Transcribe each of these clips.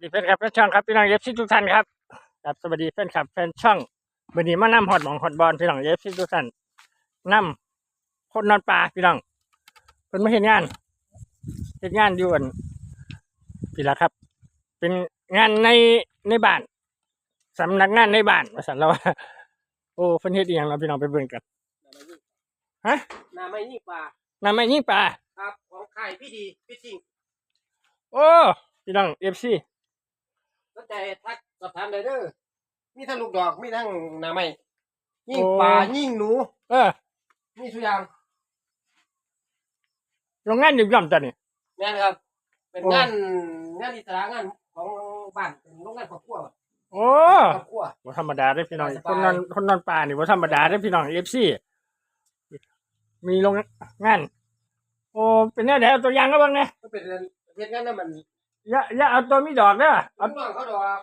ดีแฟนคลับแฟนช่องครับพี่น้องเอฟซีทุกท่านครับครับสวัสดีแฟนคลับแฟนช่องวันนี้มานำฮอดหมองฮอดบอลพี่น้องเอฟซีทุกท่านนำคนนอนป่าพี่น้องเพิ่นมาเห็นงานเห็นงานอยู่อันพี่ละครับ เป็นงานในในบ้านสำนักงานในบ้านว่าสันเราว่าโอ้เพิ่นเฮ็ดอีหยังเราะพี่น้องไปเบิ่งกันฮะนาไม่ยิ่งปลานำไม่ยิ่งป่าครับของไข่พี่ดีพี่จริงโอ้พี่น้องเอฟซี สนใจทักสอบถามได้เด้อมีทั้งลูกดอกมีทั้งนาไม่ยิ่งปลายิ่งหนู เออมีทุกอย่างโรงงานอยู่ย่อมจ้ะนี่แม่นครับ เป็นโอ้งานงานอิสระงานของบ้านเป็นโรงงานครอบครัวโอ้ครอบครัวบ่ธรรมดาได้อพี่น้องสบายๆคนนอนคนนอนป่านี่บ่ธรรมดาได้อพี่น้องเอฟซีมีโรงงาน โอ้เป็นแน่แเอาตัวอย่างก็บ้างนะก็เป็นเฮ็ดงานนั้นมัน อย่าอย่าเอาตัวมีดอกเด้อเอาเอาพี่น้องเขาดอก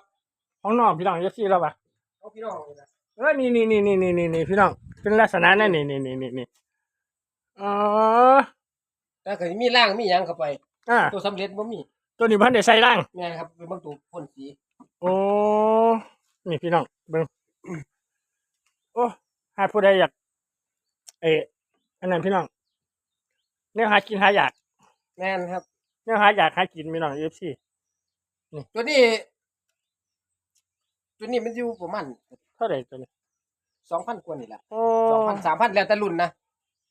ของน้องพี่น้องเอฟซีเราปะเขาพี่น้องนี่นะเออนี่นี่นี่นี่นี่นี่นี่พี่น้องเป็นลักษณะนั่นนี่นี่นี่นี่นี่อ๋อแต่เคยมีร่างมีหยังเข้าไป อ่าตัวสำเร็จบ่มีตัวนี้พันได้ใส่ร่างแม่นครับเป็นบางตัวพ่นสีโอ้นี่พี่น้องเบิ่งโอ้หาผู้ใดอยากเอออันนั้นพี่น้องเนี่ยหากินหาอยาก แม่นครับ เนี่ยหาอยากหากินพี่น้องเอฟซีตัวนี้ ตัวนี้มันอยู่ประมาณเท่าไหร่ตัวนี้สองพันกว่านี่แหละโอ้สองพันสามพันแล้วแต่รุ่นนะ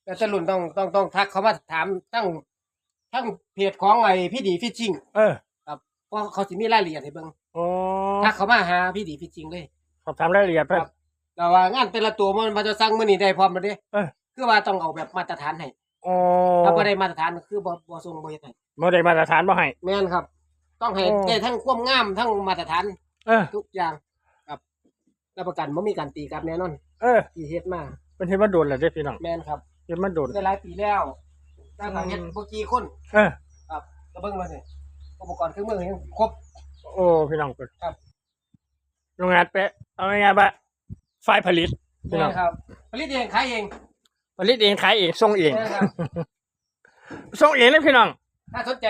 แล้วแต่รุ่นต้องต้องต้องทักเขามาถามทั้งทั้งเพจของไอ้พี่ดีฟิชชิ่งเออเพราะเขาสิมีรายละเอียดให้เบิ่งโอ้ทักเขามาหาพี่ดีฟิชชิ่งเลยสอบถามรายละเอียดเพิ่นครับแต่ว่างานแต่ละตัวมันมันจะสั่งมื้อนี้ได้พร้อมแล้วเด้เออคือว่าต้องเอาแบบมาตรฐานให้ โอ้ถ้าบ่ได้มาตรฐานคือบ่บ่ส่งบ่เฮ็ดให้บ่ได้มาตรฐานบ่ให้ แม่นครับ ต้องให้โอ้ได้ทั้งความงามทั้งมาตรฐานเออ ทุกอย่างครับรับประกันบ่มีการตีกลับแน่นอนเออที่เฮ็ดมาเป็นเฮ็ดมาโดนแล้วเด้อพี่น้องแม่นครับเฮ็ดมาโดน ได้หลายปีแล้วแล้วก็เฮ็ดอืมบ่กี่คนเออ ครับก็เบิ่งมาสิอุปกรณ์เครื่องมือยังครบ โอ้พี่น้องเพิ่นครับ โรงงานเป๊ะเอาง่ายๆว่าฝ่ายผลิตพี่น้องใช่ครับผลิตเองขายเอง ผลิตเองขายเองส่งเองใช่ครับส่งเองเลยพี่น้อง ถ้าสนใจ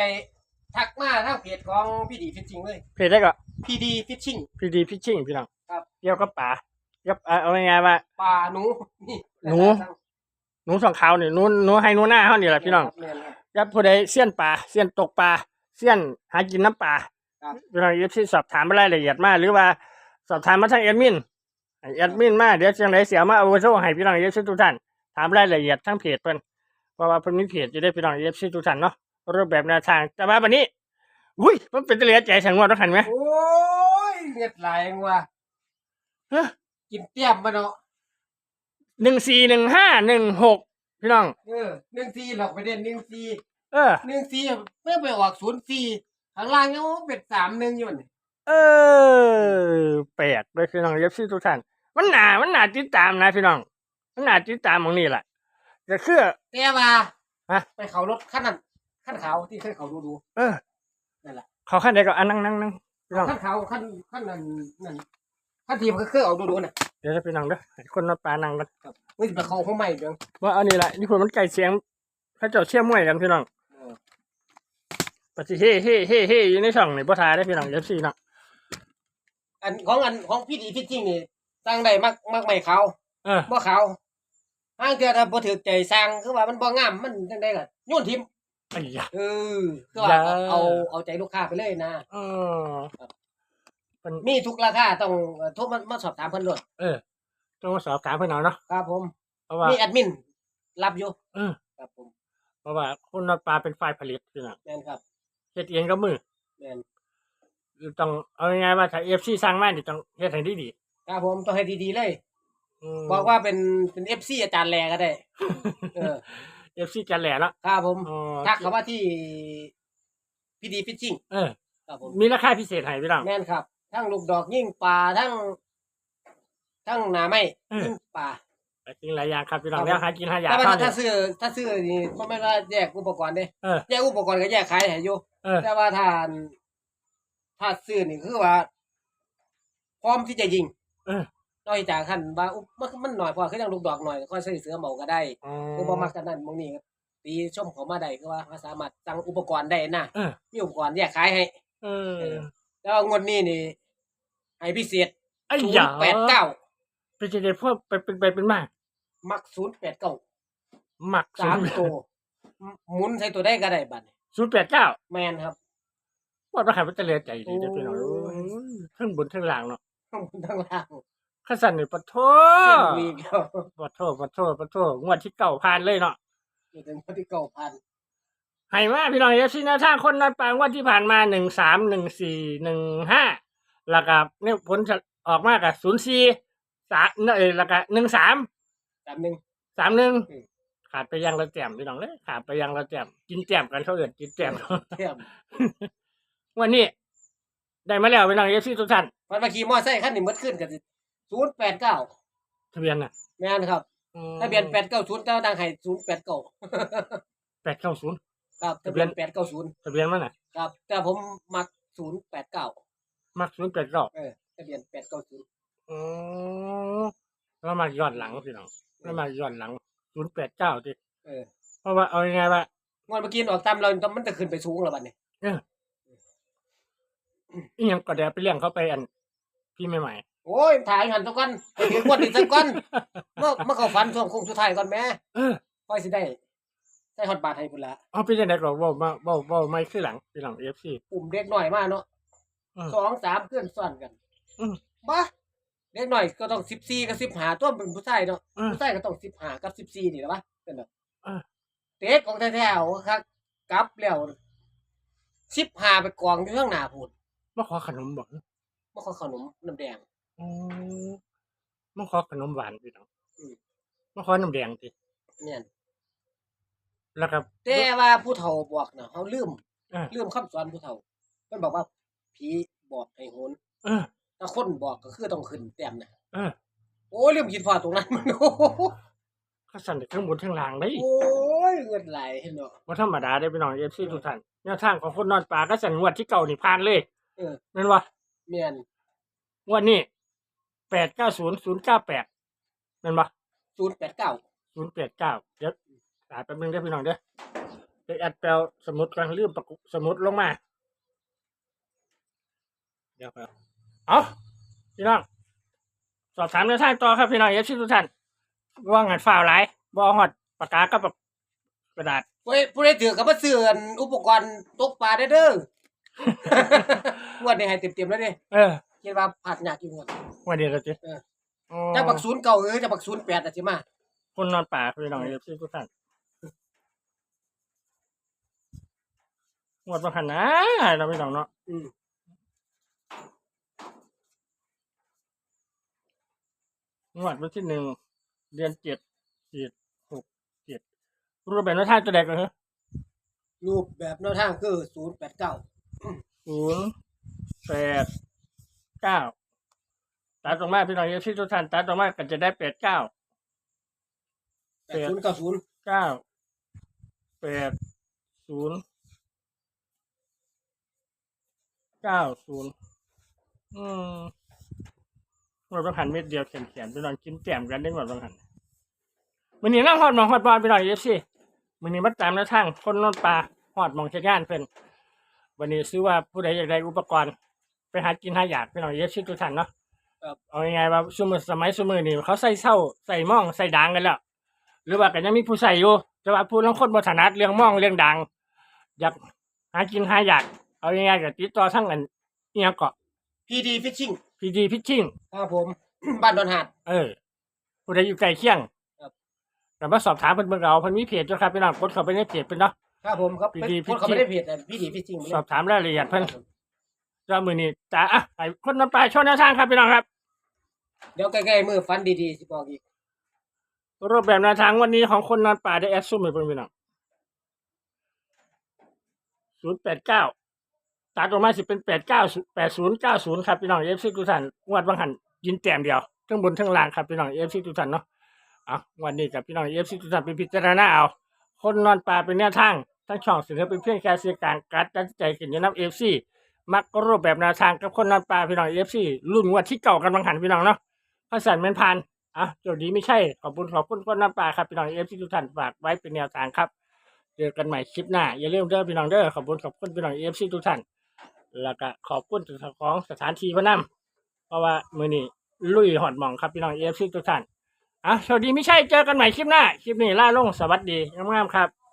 ทักมาทางเพจของพี่ดีฟิชชิ่งเลย เพจได้ก็พี่ดีฟิชชิ่งพีดีพิชชิ่งพี่น้องครับ เกี่ยวกับป่าเกี่ยวกับเอาง่ายๆว่าปลาหนูนี่หนูหนูสองขาวนี่หนูหนูให้หนูหน้าเฮานี่แหละพี่น้องแม่ครับครับผู้ใดเสี้ยนป่าเสี้ยนตกป่าเสี้ยนหากินน้ำป่าครับพี่น้องยิบที่สอบถามรายละเอียดมาหรือว่าสอบถามมาทางแอดมินให้แอดมินมาเดี๋ยวจังไดเสียมาเอาไว้โซ่ให้พี่น้องยิบที่ทุกท่าน ถามรายละเอียดทั้งเพจเพิ่นเพราะว่าเพิ่นมีเพจจะได้พี่น้องยิบที่ทุกท่านเนาะรูปแบบแนวทางแต่ว่าวันนี้อุ้ยมันเป็นตะเหลียใจสังวดต้องหันไหมโอ้ยเงียดหลายจังว่ะฮะกินเตี้ยมมาเนาะหนึ่งสี่หนึ่งห้าหนึ่งหกพี่น้องเออหนึ่งซีหลอกไปเด่นหนึ่งซีเออหนึ่งซีเมื่อไปออกศูนย์ซีข้างล่างยังเป็นสามหนึ่งอยู่นี่เออแปลกเลยพี่น้องยิบที่ทุกท่านมันหนามันหนาติดตามนะพี่น้อง มันหนาติดตามตรงนี้แหละจะคือแต่ว่าฮะ ไปเขารถขั้นนั้นขั้นขาวที่เคยเขาดูดูเออนั่นแหละเขาขั้นใดก็อันนั่งนั่งนั่งพี่น้องขั้นขาวขั้นขั้นนั้นนั่นขั้นทีมนเคยเอาดูดูน่ะเดี๋ยวจะพี่น้องเด้อให้คนมาปลานั่งกันเฮ้ยไปเขาห้องใหม่เพียงว่าเอานี่แหละนี่คนมันไก่เสียงเขาเจ้าเชี่ยมวยกันพี่น้องปฏิเฮ่เฮ่เฮ่เฮ่อยู่ในช่องนี่บ่ทายได้อพี่น้องเดี๋ยวสี่น้องอันของอันของพี่ดีพี่จริงนี่สร้างได้มากมากไม่เขาเออบ่เขา ห้างเทื่อถ้าบ่ถือใจสร้างคือว่ามันบ่งามมันจังได๋ก็โยนทิ่มไอ้ยาเออคือว่าอย่า เอาเอาใจลูกค้าไปเลยนะ เออเป็นมีทุกราคาต้องเอ่อโทรมามาสอบถามเพิ่นด้วยเออต้องมาสอบถามเพื่อนเอาเนาะครับผมเพราะว่า มีแอดมินรับอยู่เออ ครับผมเพราะว่าคนมาปลาเป็นฝ่ายผลิตพี่น้องแม่นครับเฮ็ดเองก็มือแม่นต้องเอาง่ายๆว่าถ้าเอฟซีสร้างมานี่ต้องเฮ็ดให้ดีครับผมต้องให้ดีๆเลยๆม บอกว่าเป็นเป็น FC อาจารย์แลก็ได้ เออเอฟซีจะแหล่เนาะครับผมอ๋อทักเข้ามาที่พี่ดีฟิชชิ่งเออ ครับผมมีราคาพิเศษให้พี่น้อง แม่นครับ ทั้งลูกดอกยิ่งปลาทั้งทั้งหนาไม้เออ ยิ่งปลาหลายสิ่งหลายอย่างครับพี่น้องครับ แล้วหากินหาอยากแต่ว่าเท่าถ้านี้ซื้อถ้าซื้อนี่ก็ไม่ว่าแยกอุปกรณ์เด้เออแยกอุปกรณ์ก็แยกขายให้อยู่เออแต่ว่าถ้าถ้าซื้อนี่คือว่า พร้อมที่จะยิง เออ นอกจากขั้นว่าอุ๊บมันมันหน่อยพอคือยังลูกดอกหน่อยก็ใส่เสือเหมาก็ได้อ๋อคือบ่มักกันนั่นมองนี่ครับตีชมเขามาได้คือว่าเขาสามารถสั่งอุปกรณ์ได้นะเออมีอุปกรณ์แยกขายให้ เออแต่ว่างวดนี้นี่ให้พิเศษไอ้ศูหนยาย์แปดเก้าเป็นจะได้พวกไปเป็นไปเป็นมามักศูนย์แปดเก้าหมักสามตัวหมุนใส่ตัวได้ก็ได้บัดนี้ศูนย์แปดเก้าแมนครับ ว่าประคายมันจะเลียใจดีเด้อโอ้ยพี่น้องโอ้ยเทั้งบนเทั้งล่างเนาะข้างบนข้างล่าง ข้าสันนี่ปะโทเส้นวีเก้าปะโทปะโทปะโทงวดที่เก่าผ่านเลยเนาะอยู่ถึงพอที่เก้าพันให้มาพี่น้องเอฟซีแนวทางคนนัดปางวันที่ผ่านมาหนึ่งสามหนึ่งสี่หนึ่งห้าแล้วก็เนี่ยผลจะออกมากับศูนย์สี่สามเออแล้วก็หนึ่งสามสามหนึ่ง สามหนึ่งอืม ขาดไปยังละแจ่มพี่น้องเลยขาดไปยังละแจ่มกินแจ่มกันเขาเอินกินแจ่มเทียมวันนี้ ได้มาแล้วพี่น้องเอฟซีทุกท่านมันมาขี่มอไซค์คันนี้หมดขึ้นกัน ศูนย์แปดเก้าทะเบียนน่ะแม่นครับทะเบียนแปดเก้าศูนย์เจ้าดังให้ศูนย์แปดเก้าแปดเก้าศูนย์ครับทะเบียนแปดเก้าศูนย์ทะเบียนมันน่ะ ครับ แต่ผมมักศูนย์แปดเก้ามักศูนย์แปดเก้าเออทะเบียนแปดเก้าศูนย์อ๋อแล้วมาย้อนหลังพี่น้องแล้วมาย้อนหลังศูนย์แปดเก้าดิเออเพราะว่าเอายังไงวะ งวดเมื่อกี้ออกตามเรามันจะขึ้นไปสูงแล้วบัดนี้อีหยังก็เดี๋ยวไปเลี้ยงเขาไปอันพี่ใหม่ โอ้ยถ่ายหันทุกคนไปถึงงวดนี้สักก่อนเมื่อเมื่อเขาฟันช่วงโค้งสุดท้ายก่อนแม่ๆเออค่อยสิได้ได้ฮอตบาทให้พุ่นละเอาไปยังไงก็บอกมาบอกบอกไม่คือหลังพี่หลังเอฟซีปุ่มเด็กหน่อยมากเนาะอืมสองสามเคลื่อนซ้อนกันอืม บ้าเด็กหน่อยก็ต้องสิบสี่กับสิบห้าตัวเป็นผู้ชายเนาะอืมผู้ชายก็ต้องสิบห้ากับสิบสี่นี่แหละวะเป็นแบบอ่า เด็กของแท้ๆเอาครับกลับแล้วสิบห้าไปกองอยู่ข้างหน้าพูดมาขอขนมบอกมาขอขนมน้ำแดง อ๋อมาขอขนมหวานพี่น้องอืมมาขอน้ำแดงสิเนี่ยแล้วก็ แต่ว่าผู้เฒ่าบอกนะเขาลืมอ่า ลืมคำสอนผู้เฒ่าเพิ่นบอกว่าผีบอกให้โหนเออ ถ้าคนบอกก็คือต้องขึ้นแต้มนะเออโอ้ยลืมคิดพอตรงนั้นมันโอ้โหข้าสั่นแต่เครื่องบนเครื่องล่างได้โอ้ยเงินไหลเห็นเนาะ ว่าธรรมดาได้พี่น้องเอฟซีทุกท่านแนวทางของคนนอนป่าก็สั่นงวดที่เก่านี่ผ่านเลยเออ นั่นวะเมียนงวดนี้ แปดเก้าศูนย์ศูนย์เก้าแปดนั่นวะศูนย์แปดเก้าศูนย์แปดเก้าเดี๋ยวตายแป๊บนึงได้อพี่น้องเด้อเดี๋ยวแอดแปลสมุดกลางลืมประกุสมุดลงมา เดี๋ยวครับเอาพี่น้อง สอบถามแนวทางต่อครับพี่น้องเอฟซีทุกท่านว่างานฝ่าวหลายบอฮอดปากกากับปากกระดาษ ผู้ใดผู้ใดถือกับมาซื้ออันอุปกรณ์ตกปลาได้เด้อ งวดนี้ให้เต็มๆแล้วเด้เออ คิดว่าผัดยากอยู่งวด วันเดียวเราจะเออ อ๋อจะบักศูนย์เก่าเออจะบักศูนย์แปดอะสิมาคนนอนป่าพี่น้องเอฟซีทุกท่านงวดบางขันนะเราไม่ต้องเนาะอืมงวดวันที่หนึ่งเดือนเจ็ดเจ็ดหกเจ็ดรูปแบบแนวทางจะแดกเลยเหรอรูปแบบแนวทางคือศูนย์แปดเก้าศูนย์แปดเก้า ตัดตรงมาพี่น้องเอฟซีทุกท่านตัดตรงมาก็จะได้แปดเก้าแปดศูนย์เก้าศูนย์เก้าแปดศูนย์เก้าศูนย์อืมหมดบางหันเม็ดเดียวเขียนเขียนไปนอนกินแจ่มกันได้หมดบางหันมันนี้นั่งหอดหมองหอดบอลไปหน่อยเอฟซีมันนี้มัดตามแนวทางคนนอนปลาหอดหมองเช็งานเพิ่นวันนี้ซื้อว่าผู้ใดอยากได้อุปกรณ์ ไปหากินหาอยากไปหน่อยเอฟซีทุกท่านเนาะ เอายังไงว่าสมัยสมัยสมัยนี้เขาใส่เส้าใส่หม่องใส่ด่างกันแล้วหรือว่าก็ยังมีผู้ใส่อยู่แต่ว่าผู้ลางคนบ่ถนัดเรื่องหมองเรื่องดัง อยากหากินหาอยาก เอายังไงก็ติดต่อทั้งอันเอียงเกาะพีดีฟิชชิ่งพีดีพิชชิ่งครับผม บ้านดอนหาด เออผู้ใดอยู่ใกล้เคียงครับ แต่มาสอบถามเพิ่นเบิ่งเอาเพิ่นมีเพจด้วยครับพี่น้องกดเข้าไปในเพจเพิ่นเนาะ ครับผมครับ PD คนเขาไม่ได้เพจแต่พีดีฟิชชิ่งสอบถามรายละเอียดเพิ่นว่ามื้อนี้จ้าอะให้คนนำไปชนแนวทางครับพี่น้องครับ เดี๋ยวใกล้ๆมือฟันดีๆสิบอกอีกรูปแบบแนวทางวันนี้ของคนนอนป่าได้แอดซุ่มให้เพิ่นพี่น้อง089ตัดออกมาสิเป็น89 8090ครับพี่น้อง FC ทุกท่านงวดบางหันยินแต้มเดียวทั้งบนทั้งล่างครับพี่น้อง FC ทุกท่านเนาะอะวันนี้กับพี่น้อง FC ทุกท่านเป็นพิจารณาเอาคนนอนป่าเป็นแนวทางทั้งช่องเสนอเป็นเพียงแค่เสื่อกางการตัดสินใจขึ้นอยู่นำ FC มักรูปแบบแนวทางกับคนนอนป่าพี่น้อง FC รุ่นงวดที่เก่ากันบางหันพี่น้องเนาะ พรสันเป็นพันอะจุดนี้ไม่ใช่ ขอบคุณขอบคุณก้นน้ำปลาครับพี่น้องเอฟซีทุกท่านฝากไว้เป็นแนวทางครับ เจอกันใหม่คลิปหน้า อย่าลืมเด้อพี่น้องเด้อขอบคุณขอบคุณพี่น้องเอฟซีทุกท่าน แล้วก็ขอบคุณถึงของสถานที่พระนำ เพราะว่ามือนี้ลุยหอดมองครับพี่น้องเอฟซีทุกท่าน อะสวัสดีไม่ใช่ เจอกันใหม่คลิปหน้า คลิปนี้ล่าลงสวัสดีงามๆครับ